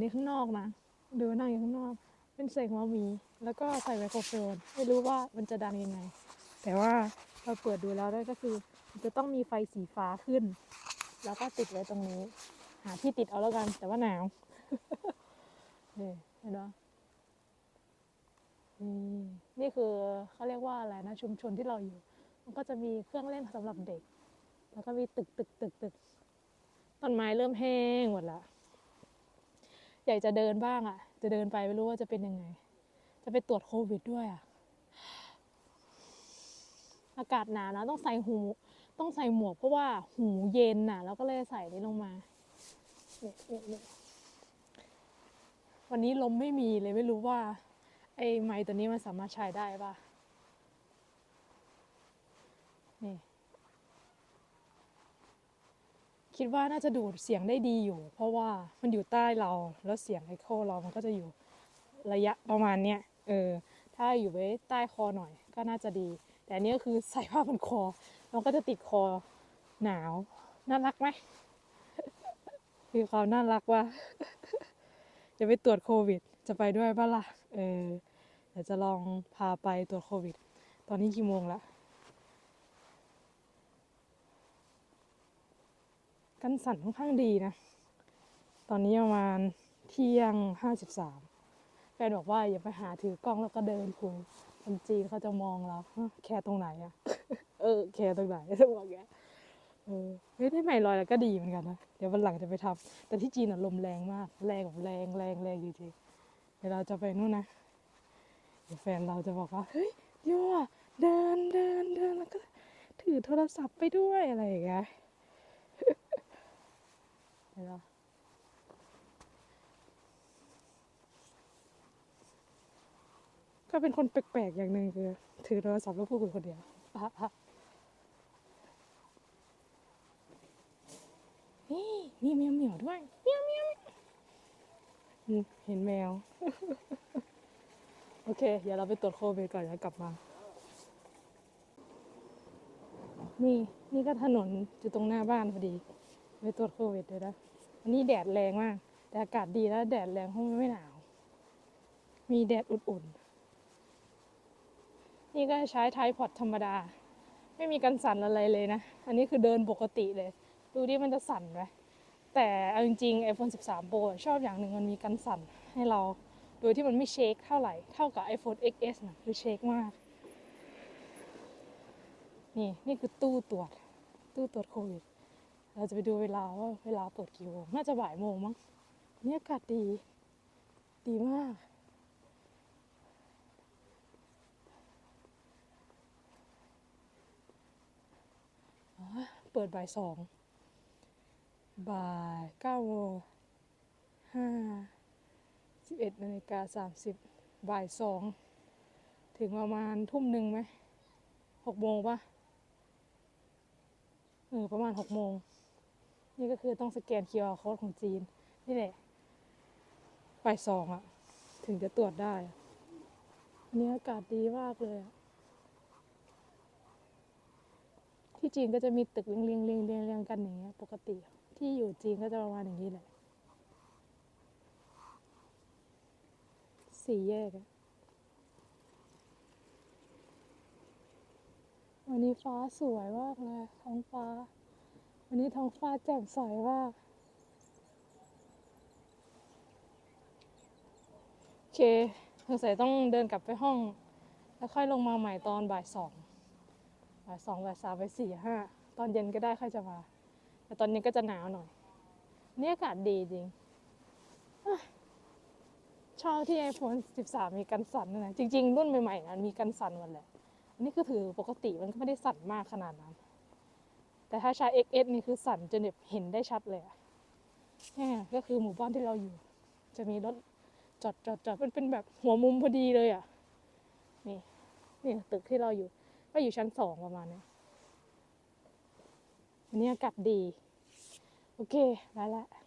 นี่ข้างนอกนะดูนั่งอยู่ข้างนอก เป็นเสียงหัวหมี แล้วก็ใส่ไมโครโฟนไม่รู้ว่ามันจะดังยังไง แต่ว่าเราเปิดดูแล้วได้ก็คือ จะต้องมีไฟสีฟ้าขึ้น แล้วก็ติดไว้ตรงนี้ หาที่ติดเอาแล้วกัน แต่ว่าหนาวนี่เห็นไหมนี่นี่คือเขาเรียกว่าอะไรนะชุมชนที่เราอยู่ มันก็จะมีเครื่องเล่นสำหรับเด็ก แล้วก็มีตึกตึกตึกตึกต้นไม้เริ่มแห้งหมดละ อยากจะเดินบ้างอะ่ะ จะเดินไปไม่รู้ว่าจะเป็นยังไง จะไปตรวจโควิดด้วยอะ่ะ อากาศหนาวนะต้องใส่หู ต้องใส่หมวกเพราะว่าหูเย็นน่ะ แล้วก็เลยใส่นี้ลงมาเนี่ยเนี่ยเนี่ยวันนี้ลมไม่มีเลยไม่รู้ว่า ไอ้ไม้ตัวนี้มันสามารถใช้ได้ป่ะนี่ คิดว่าน่าจะดูดเสียงได้ดีอยู่ เพราะว่ามันอยู่ใต้เราแล้วเสียงไอโคเรามันก็จะอยู่ระยะประมาณเนี้ยเออถ้าอยู่ไว้ใต้คอหน่อยก็น่าจะดี แต่อันนี้ก็คือใส่ผ้าพันคอมันก็จะติดคอหนาวน่ารักไหมมีความน่ารักว่าจะไปตรวจโควิด จะไปด้วยปะล่ะเออเดี๋ยวจะลองพาไปตรวจโควิด ตอนนี้กี่โมงละ กันสั่นค่อนข้างดีนะ ตอนนี้ประมาณเที่ยงห้าสิบสามแฟนบอกว่าอย่าไปหาถือกล้องแล้วก็เดินคุยคนจีนเขาจะมองเราแคร์ตรงไหนอะเออ แคร์ตรงไหนต้องบอกแกเออเฮ้ยได้ใหม่ลอยแล้วก็ดีเหมือนกันนะ เดี๋ยววันหลังจะไปทำแต่ที่จีนอะลมแรงมาก แรงแบบแรงแรงแรงจริงๆเดี๋ยวเราจะไปนู่นนะเดี๋ยวแฟนเราจะบอกว่า เฮ้ยโย่อะเดินเดินเดินแล้วก็ถือโทรศัพท์ไปด้วยอะไรอย่างเงี้ย เห็นปะก็ เป็นคนแปลกๆอย่างหนึ่งคือ ถือโทรศัพท์แล้วพูดคุยคนเดียวนี่มีแมวเหมียวด้วยเมียวเมียวเห็นแมว โอเค เดี๋ยวเราไปตรวจโควิดก่อนแล้วกลับมา นี่นี่ก็ถนนอยู่ตรงหน้าบ้านพอดี ไปตรวจโควิดเลยนะวันนี้แดดแรงมาก แต่อากาศดีแล้วแดดแรงเพราะไม่หนาว มีแดดอุ่นๆ นี่ก็ใช้ไทพอดธรรมดา ไม่มีกันสั่นอะไรเลยนะ อันนี้คือเดินปกติเลย ดูดิมันจะสั่นไหมแต่เอาจริงๆ iPhone 13 Pro ชอบอย่างหนึ่งมันมีกันสั่นให้เรา โดยที่มันไม่เชคเท่าไหร่ เท่ากับ iPhone XS นะคือเชคมาก นี่นี่คือตู้ตรวจ ตู้ตรวจโควิด เราจะไปดูเวลาว่าเวลาเปิดกี่โมง น่าจะบ่ายโมงมั้งวันนี่อากาศดี ดีมาก อ๋อ เปิดบ่ายสองบ่ายเก้าโมงห้าสิบเอ็ดนาฬิกาสามสิบบ่ายสองถึงประมาณทุ่มหนึ่งไหมหกโมงปะเออประมาณหกโมงนี่ก็คือต้องสแกน QR code ของจีน นี่แหละบ่ายสองอะถึงจะตรวจได้อะวันนี้อากาศดีมากเลยอะ ที่จีนก็จะมีตึกเรียงเรียงเรียงเรียงเรียงกันอย่างเงี้ยปกติ ที่อยู่จีนก็จะประมาณอย่างนี้แหละสี่แยกวันนี้ฟ้าสวยมากเลยท้องฟ้า วันนี้ท้องฟ้าแจ่มใสมากโอเคสงสัยต้องเดินกลับไปห้อง แล้วค่อยลงมาใหม่ตอนบ่ายสอง บ่ายสองบ่ายสามบ่ายสี่ห้าตอนเย็นก็ได้ค่อยจะมา แต่ตอนนี้ก็จะหนาวหน่อย นี่อากาศดีจริงอชอบที่ iPhone 13 มีกันสั่นนะจริง ๆ รุ่นใหม่ๆนะมีกันสั่นหมดแหละอันนี้ก็ถือปกติมันก็ไม่ได้สั่นมากขนาดนั้น แต่ถ้าใช้ XS นี่คือสั่นจนแบบเห็นได้ชัดเลยเนี่ยก็คือหมู่บ้านที่เราอยู่ จะมีรถจอดจอดจอดมันเป็นแบบหัวมุมพอดีเลยอะ นี่ นี่ตึกที่เราอยู่ ก็อยู่ชั้นสองประมาณนี้วันนี้อากาศดี โอเคไปละ